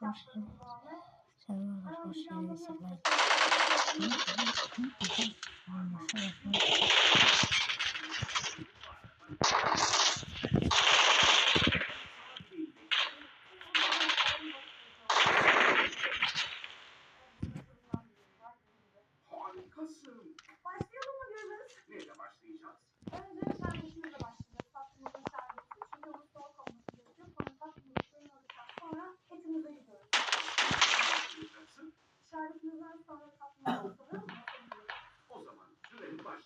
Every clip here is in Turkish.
Thank you.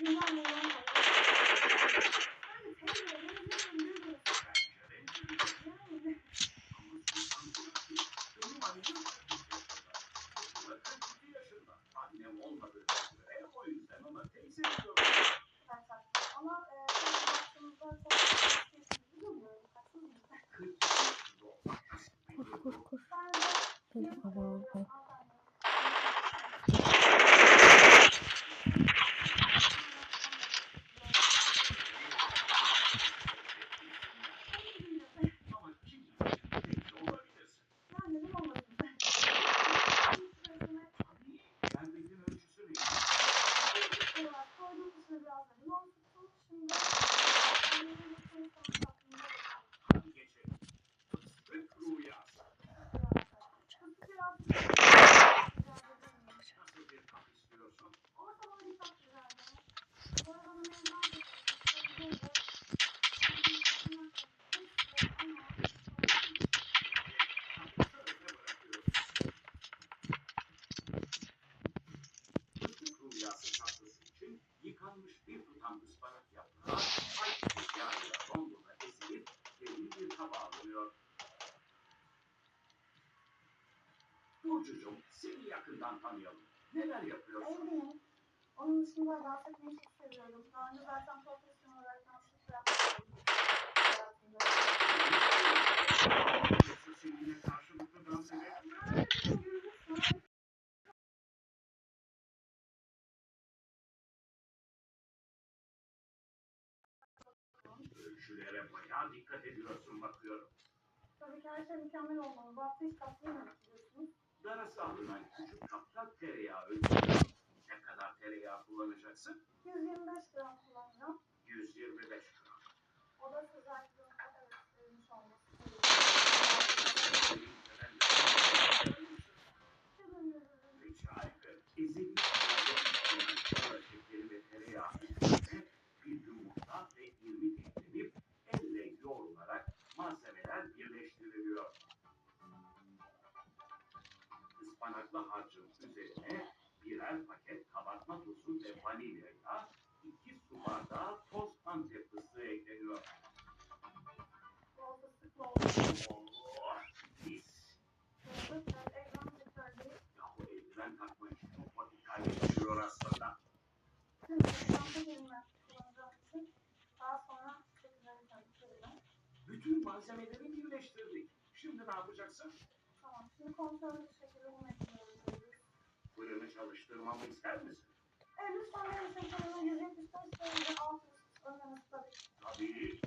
Koş koş koş. Baba baba. Burcucuğum seni yakından tanıyalım neler yapıyorsun? Evet. Onun dışında dans etmeyi çok seviyorum. Daha önce zaten profesyonel olarak dansçılık yaptım. Sevgiyle dans Ölçülere bayağı dikkat ediyorsun bakıyorum. Tabii ki her şey mükemmel olmalı. Bu hafta hiç katlayamadım dana sahibinden küçük kapta tereyağı ölçüyor. Ne kadar tereyağı kullanacaksın? 125 gram kullanacağım. 125. bütün malzemeleri birleştirdik. Şimdi ne yapacaksın? Tamam. Şimdi kontrollü bir şekilde bunu ekliyoruz. Fırını çalıştırmamı ister misin? E, lütfen benim şekerimi 175 derece altı ısıtmanızı tabii. Tabii.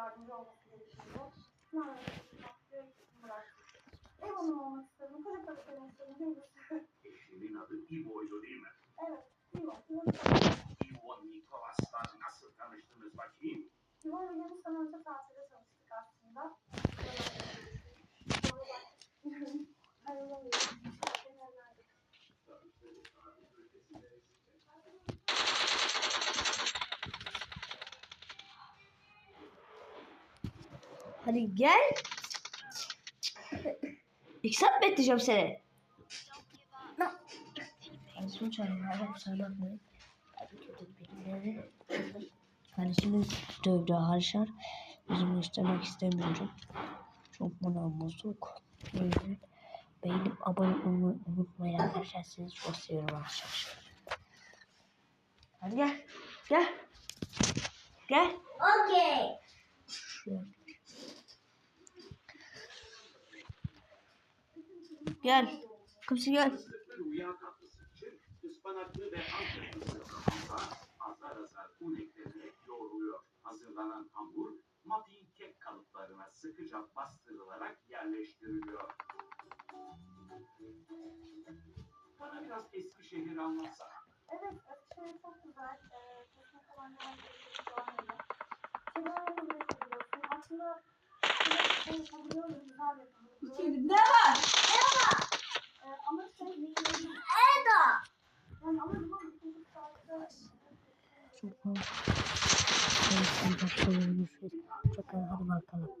yardımcı olması gerektiğini maalesef bıraktım. Evo'nun olmak istedim. Çocuk da benim istedim. Eşinin adı Ivo'ydu değil mi? Evet. Ivo. Ivo Nikolas'la nasıl tanıştınız bakayım? Ivo ile 20 sene önce tatil Hadi gel. İki saat bekleyeceğim seni. Kardeşimi çağırıyorum. Ama kusura bakmayın. Hadi kötü birileri. Kardeşimi dövdü Harşar. Yüzümü istemek istemiyorum. Çok bana bozuk. Yüzden beğenip abone olmayı unutmayın arkadaşlar. Sizi çok seviyorum arkadaşlar. Hadi gel. Gel. Gel. Okay. Şuraya. Gel. Kimse gel. Fıstıklı rüya tatlısı için ıspanaklı ve antep fıstıklı hamura azar azar un eklenerek yoğruluyor. Hazırlanan hamur muffin kek kalıplarına sıkıca bastırılarak yerleştiriliyor. Evet, çok güzel. Güzel yapıyorum. Ne var? Çok fazla. Evet, çok fazla. Çok fazla. Hadi bakalım.